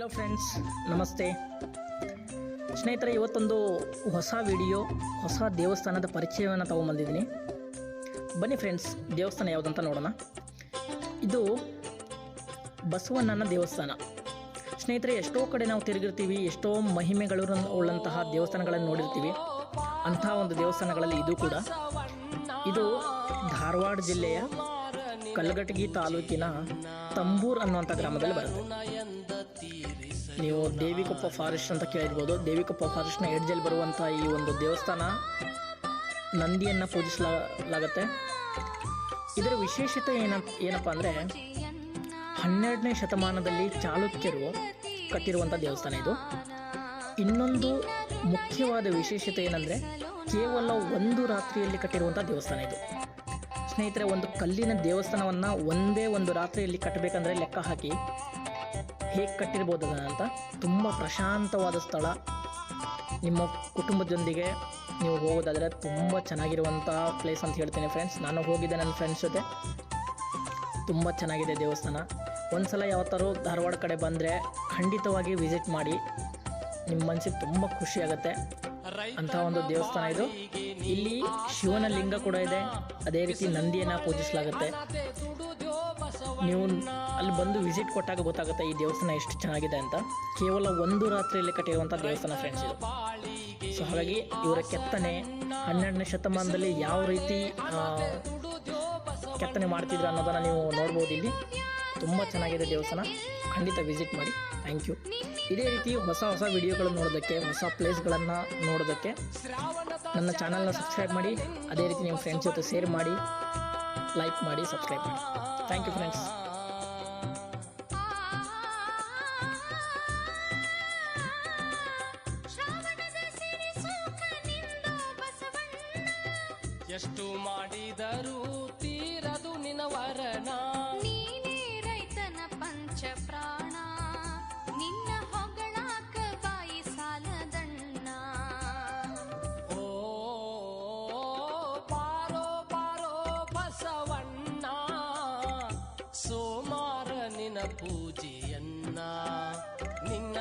Hello friends ನಮಸ್ತೆ. ಸ್ನೇಹಿತರೆ, ಇವತ್ತೊಂದು ಹೊಸ ವಿಡಿಯೋ ಹೊಸ ದೇವಸ್ಥಾನದ ಪರಿಚಯವನ್ನು ತಗೊಂಬಂದಿದ್ದೀನಿ ಬನ್ನಿ ಫ್ರೆಂಡ್ಸ್ ದೇವಸ್ಥಾನ ಯಾವುದಂತ ನೋಡೋಣ. ಇದು ಬಸವಣ್ಣನ ದೇವಸ್ಥಾನ. ಸ್ನೇಹಿತರೆ, ಎಷ್ಟೋ ಕಡೆ ನಾವು ತಿರುಗಿರ್ತೀವಿ, ಎಷ್ಟೋ ಮಹಿಮೆಗಳು ಉಳ್ಳಂತಹ ದೇವಸ್ಥಾನಗಳನ್ನು ನೋಡಿರ್ತೀವಿ. ಅಂತಹ ಒಂದು ದೇವಸ್ಥಾನಗಳಲ್ಲಿ ಇದು ಕೂಡ. ಇದು ಧಾರವಾಡ ಜಿಲ್ಲೆಯ ಕಲ್ಗಟಗಿ ತಾಲೂಕಿನ ತಂಬೂರ್ ಅನ್ನುವಂಥ ಗ್ರಾಮದಲ್ಲಿ ಬರುತ್ತೆ. ನೀವು ದೇವಿಕೊಪ್ಪ ಫಾರೆಸ್ಟ್ ಅಂತ ಕೇಳಿರ್ಬೋದು ದೇವಿಕೊಪ್ಪ ಫಾರೆಸ್ಟ್ನ ಎಡ್ಜಲ್ಲಿ ಬರುವಂಥ ಈ ಒಂದು ದೇವಸ್ಥಾನ ನಂದಿಯನ್ನು ಪೂಜಿಸಲಾಗುತ್ತೆ. ಇದರ ವಿಶೇಷತೆ ಏನ, ಏನಪ್ಪ ಅಂದರೆ ಹನ್ನೆರಡನೇ ಶತಮಾನದಲ್ಲಿ ಚಾಲುಕ್ಯರು ಕಟ್ಟಿರುವಂಥ ದೇವಸ್ಥಾನ ಇದು. ಇನ್ನೊಂದು ಮುಖ್ಯವಾದ ವಿಶೇಷತೆ ಏನಂದರೆ ಕೇವಲ ಒಂದು ರಾತ್ರಿಯಲ್ಲಿ ಕಟ್ಟಿರುವಂಥ ದೇವಸ್ಥಾನ ಇದು. ಸ್ನೇಹಿತರೆ, ಒಂದು ಕಲ್ಲಿನ ದೇವಸ್ಥಾನವನ್ನು ಒಂದೇ ಒಂದು ರಾತ್ರಿಯಲ್ಲಿ ಕಟ್ಟಬೇಕಂದ್ರೆ ಲೆಕ್ಕ ಹಾಕಿ ಹೇಗೆ ಕಟ್ಟಿರ್ಬೋದು ಅದನ್ನು ಅಂತ ತುಂಬ ಪ್ರಶಾಂತವಾದ ಸ್ಥಳ. ನಿಮ್ಮ ಕುಟುಂಬದೊಂದಿಗೆ ನೀವು ಹೋಗೋದಾದರೆ ತುಂಬ ಚೆನ್ನಾಗಿರುವಂಥ ಪ್ಲೇಸ್ ಅಂತ ಹೇಳ್ತೀನಿ ಫ್ರೆಂಡ್ಸ್ ನಾನು ಹೋಗಿದ್ದೆ ನನ್ನ ಫ್ರೆಂಡ್ಸ್ ಜೊತೆ. ತುಂಬ ಚೆನ್ನಾಗಿದೆ ದೇವಸ್ಥಾನ. ಒಂದು ಸಲ ಯಾವತ್ತಾರು ಧಾರವಾಡ ಕಡೆ ಬಂದರೆ ಖಂಡಿತವಾಗಿ ವಿಸಿಟ್ ಮಾಡಿ. ನಿಮ್ಮ ಮನಸ್ಸಿಗೆ ತುಂಬ ಖುಷಿ ಆಗುತ್ತೆ. ಅಂಥ ಒಂದು ದೇವಸ್ಥಾನ ಇದು. ಇಲ್ಲಿ ಶಿವನ ಲಿಂಗ ಕೂಡ ಇದೆ. ಅದೇ ರೀತಿ ನಂದಿಯನ್ನು ಪೂಜಿಸಲಾಗುತ್ತೆ. ನೀವು ಅಲ್ಲಿ ಬಂದು ವಿಸಿಟ್ ಕೊಟ್ಟಾಗ ಗೊತ್ತಾಗುತ್ತೆ ಈ ದೇವಸ್ಥಾನ ಎಷ್ಟು ಚೆನ್ನಾಗಿದೆ ಅಂತ. ಕೇವಲ ಒಂದು ರಾತ್ರಿಯಲ್ಲಿ ಕಟ್ಟಿರುವಂಥ ದೇವಸ್ಥಾನ ಫ್ರೆಂಡ್ಸ್ ಇದು. ಸೊ ಹಾಗಾಗಿ ಇವರ ಕೆತ್ತನೆ ಹನ್ನೆರಡನೇ ಶತಮಾನದಲ್ಲಿ ಯಾವ ರೀತಿ ಕೆತ್ತನೆ ಮಾಡ್ತಿದ್ರು ಅನ್ನೋದನ್ನು ನೀವು ನೋಡ್ಬೋದು ಇಲ್ಲಿ. ತುಂಬ ಚೆನ್ನಾಗಿದೆ ದೇವಸ್ಥಾನ. ಖಂಡಿತ ವಿಸಿಟ್ ಮಾಡಿ. ಥ್ಯಾಂಕ್ ಯು ಇದೇ ರೀತಿ ಹೊಸ ಹೊಸ ವಿಡಿಯೋಗಳನ್ನು ನೋಡೋದಕ್ಕೆ, ಹೊಸ ಪ್ಲೇಸ್ಗಳನ್ನು ನೋಡೋದಕ್ಕೆ ನನ್ನ ಚಾನಲ್ನ ಸಬ್ಸ್ಕ್ರೈಬ್ ಮಾಡಿ. ಅದೇ ರೀತಿ ನಿಮ್ಮ ಫ್ರೆಂಡ್ಸ್ ಜೊತೆ ಶೇರ್ ಮಾಡಿ. ಲೈಕ್ ಮಾಡಿ ಸಬ್ಸ್ಕ್ರೈಬ್ ಮಾಡಿ. ಥ್ಯಾಂಕ್ ಯು ಫ್ರೆಂಡ್ಸ್ ಎಷ್ಟು ಮಾಡಿದರೂ ತೀರದು ನಿನ ವರಣ ನೀನೇ ರೈತನ ಪಂಚ ಪೂಜೆಯನ್ನ ನಿನ್ನ